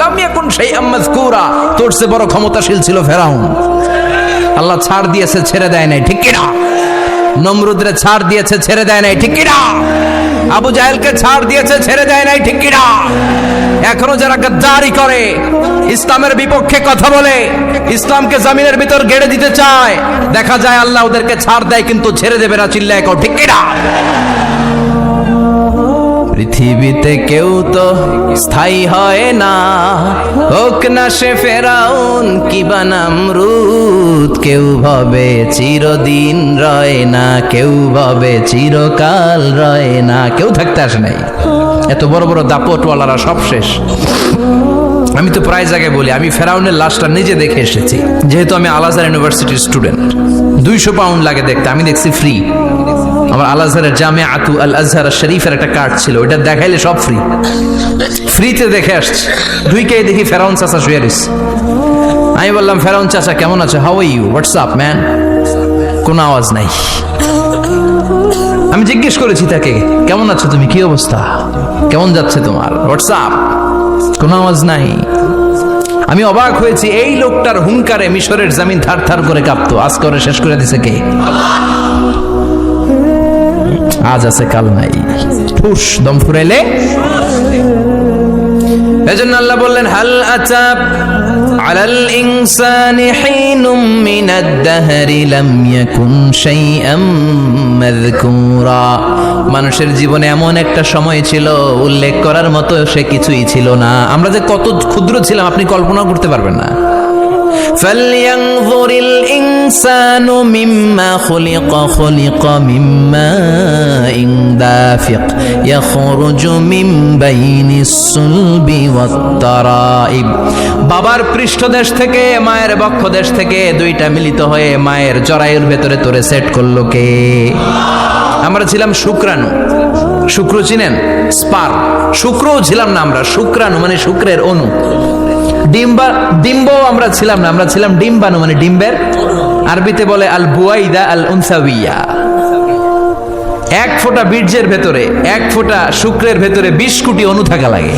লাম ইয়াকুন সেই আম্মাযকুরা তোর চেয়ে বড় ক্ষমতাশীল ছিল ফেরাউন। আল্লাহ ছাড় দিয়েছে, ছেড়ে দেয় নাই, ঠিক কিনা? নমরুদরে ছাড় দিয়েছে, ছেড়ে দেয় নাই, ঠিক কিনা? আবু জাহেলকে ছাড় দিয়েছে, ছেড়ে দেয় নাই, ঠিক কিনা? এখনও যারা গাদ্দারি করে, ইসলামের বিপক্ষে কথা বলে, ইসলামকে জামিনের ভিতর গেড়ে দিতে চায়, দেখা যায় আল্লাহ ওদেরকে ছাড় দেয়, কিন্তু ছেড়ে দেবে না, চিল্লায় ঠিক কিনা? পৃথিবীতে কেউ তো স্থায়ী হয় না। হোক না সে ফেরাউন কি বানামরুদ কেউ ভাবে চিরদিন রয় না, কেউ ভাবে চিরকাল রয় না, কেউ থাকতে আসে নাই। এত বড় বড় দাপটওয়ালারা সব শেষ। আমি তো প্রায় জায়গায় বলি, আমি ফেরাউনের লাশটা নিজে দেখে এসেছি। যেহেতু আমি আলাজার ইউনিভার্সিটির স্টুডেন্ট, দুইশো পাউন্ড লাগে দেখতে, আমি দেখছি ফ্রি আমার আল আজহারের জামে আতু আল আজহার শরীফের একটা কার্ড ছিল ওটা দেখাইলে সব ফ্রি ফ্রিতে দেখে আসছি। দুইকে দেখি ফেরাউন চাচা শুয়ে রয়েছে আমি বললাম, ফেরাউন চাচা, কেমন আছে? হাউ ইউ হোয়াটসঅ্যাপ ম্যান কোনো আওয়াজ নাই। আমি জিজ্ঞেস করেছি তাকে, কেমন আছো তুমি? কি অবস্থা? কেমন যাচ্ছে তোমার? হোয়াটসঅ্যাপ কোনো আওয়াজ নাই। আমি অবাক হয়েছি, এই লোকটার হুঙ্কারে মিশরের জামিন থার থার করে কাঁপতো। আজ করে শেষ করে দিছে কে? আজ আছে, কাল নাই। ঠুস, দম ফুরাইলে? এজন্য আল্লাহ বললেন, হাল আচাব আলাল ইনসানি হিনুম মিনাদ দাহরি লাম ইয়াকুন শাইআম মাযকুরা। মানুষের জীবনে এমন একটা সময় ছিল, উল্লেখ করার মতো সে কিছুই ছিল না। আমরা যে কত ক্ষুদ্র ছিলাম, আপনি কল্পনা করতে পারবেন না। فلينظر الإنسان مما خلق خلق من ماء دافق يخرج من بين الصلب والترائب বাবার পৃষ্ঠদেশ থেকে মায়ের বক্ষদেশ থেকে দুইটা মিলিত হয়ে মায়ের জরায়ুর ভেতরে তোরে সেট করলো কে আমরা ছিলাম শুক্রাণু শুক্র চিনেন স্পার শুক্রও ছিলাম না আমরা শুক্রাণু মানে শুক্রের অণু ডিম্বা ডিম্ব আমরা ছিলাম না, আমরা ছিলাম ডিম্বাণু মানে ডিম্বের। আরবিতে বলে আল বুয়াইদা আল উনসাউইয়া এক ফোঁটা বীর্যের ভেতরে, এক ফোঁটা শুক্রের ভেতরে বিশ কোটি অণু থাকা লাগে।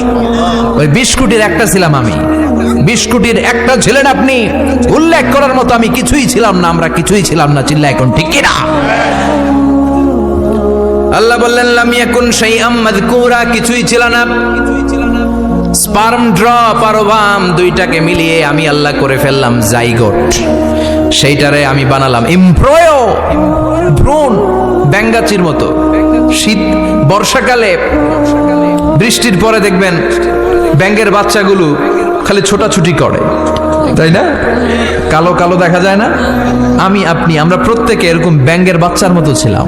ওই বিশ কোটির একটা ছিলাম আমি। বিশ কোটির একটা ছিলেন আপনি। উল্লেখ করার মতো আমি কিছুই ছিলাম না, আমরা কিছুই ছিলাম না চিল্লা এখন ঠিক কিনা? আল্লাহ বললেন, লাম ইয়াকুন শাইআম মাযকুরা, কিছুই ছিল না। স্পার্ম ড্রপ আর ওভাম দুইটাকে মিলিয়ে আমি আল্লাহ করে ফেললাম জাইগোট। সেইটারে আমি বানালাম। এমব্রয় ভ্রূণ, ব্যাঙ্গাচির মতো। শীত, বর্ষাকালে, বৃষ্টির পরে দেখবেন ব্যাঙ্গের বাচ্চাগুলো খালি ছোটাছুটি করে। তাই না? কালো কালো দেখা যায় না? আমি, আপনি, আমরা প্রত্যেকে এরকম ব্যাঙ্গের বাচ্চার মতো ছিলাম।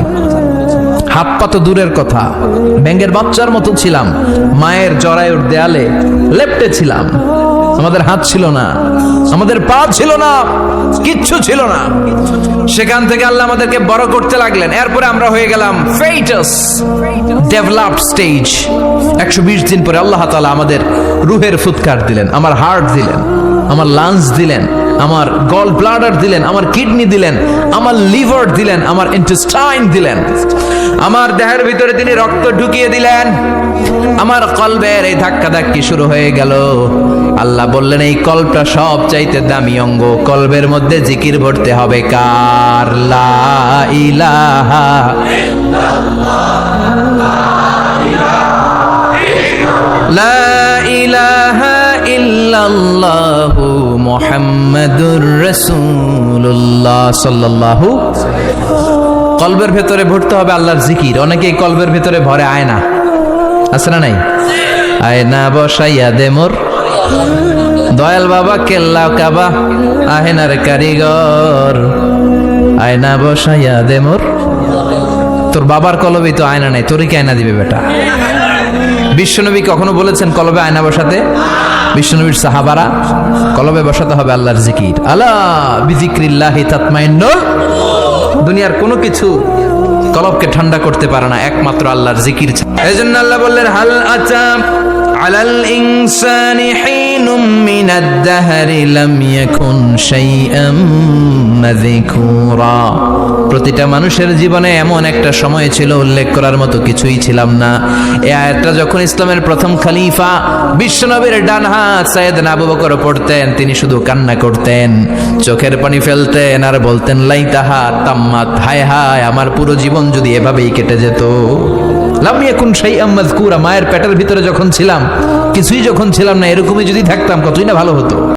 হাত দূরের কথা। ব্যাঙ্গের বাচ্চার মতো ছিলাম। মায়ের জরায়ুর দেয়ালে লেপটে ছিলাম। আমাদের হাত ছিল না। আমাদের পা ছিল না। কিচ্ছু ছিল না। সেখান থেকে আল্লাহ আমাদেরকে বড় করতে লাগলেন। এরপরে আমরা হয়ে গেলাম ফেইটাস। Developed stage. একশো বিশ দিন পরে আল্লাহ তালা আমাদের রুহের ফুৎকার দিলেন, আমার হার্ট দিলেন, আমার লাংস দিলেন, আমার গল ব্লাডার দিলেন, আমার কিডনি দিলেন, আমার লিভার দিলেন, আমার ইন্টেস্টাইন দিলেন। আমার দেহের ভিতরে তিনি রক্ত ঢুকিয়ে দিলেন। আমার কলবের এই ধাক্কা ধাক্কি শুরু হয়ে গেল। আল্লাহ বললেন, এই কল্পটা সব চাইতে দামি অঙ্গ। কলবের মধ্যে জিকির ভরতে হবে কার? লা ইলাহা লা ইলাহা ইল্লাল্লাহু কলবের ভেতরে ভরতে হবে আল্লাহর জিকির। অনেকেই কলবের ভেতরে ভরে আয়না আছে না নাই? আয়না বসাইয়া দে মোর। দয়াল বাবা কেল্লা কাবা, আহেনার কারিগর। আয়না বসাইয়া দে মোর। তোর বাবার কলবেই তো আয়না নাই, তোরই কি আয়না দিবে বেটা? বিশ্বনবী কখনো বলেছেন কলবে আয়না বসাতে? বিশ্বনবীর সাহাবারা কলবে বসাতে হবে আল্লাহর জিকির। আল্লাহ বিজিক্রিল্লাহি তাতমাইন্নুল দুনিয়ার কোনো কিছু কলবকে ঠান্ডা করতে পারে না, একমাত্র আল্লাহর জিকির এই জন্য আল্লাহ বললেন, হাল আচা আলাল ইনসানি মিনাদ দাহরি লাম ইয়াকুন শাইআম মাযকুরা প্রতিটা মানুষের জীবনে এমন একটা সময় ছিল, উল্লেখ করার মতো কিছুই ছিলাম না। এই আয়াতটা যখন ইসলামের প্রথম খলিফা বিশ্বনবীর ডান হাত সাইয়েদ আবু বকর পড়তেন, তিনি শুধু কান্না করতেন, চোখের পানি ফেলতেন আর বলতেন, লাইতাহা তাম্মাত, হায় হায়, আমার পুরো জীবন যদি এভাবেই কেটে যেত। লামি এখন সেই আম্মাদ কুরা মায়ের পেটের ভিতরে যখন ছিলাম, কিছুই যখন ছিলাম না, এরকমই যদি থাকতাম, কতই না ভালো হতো।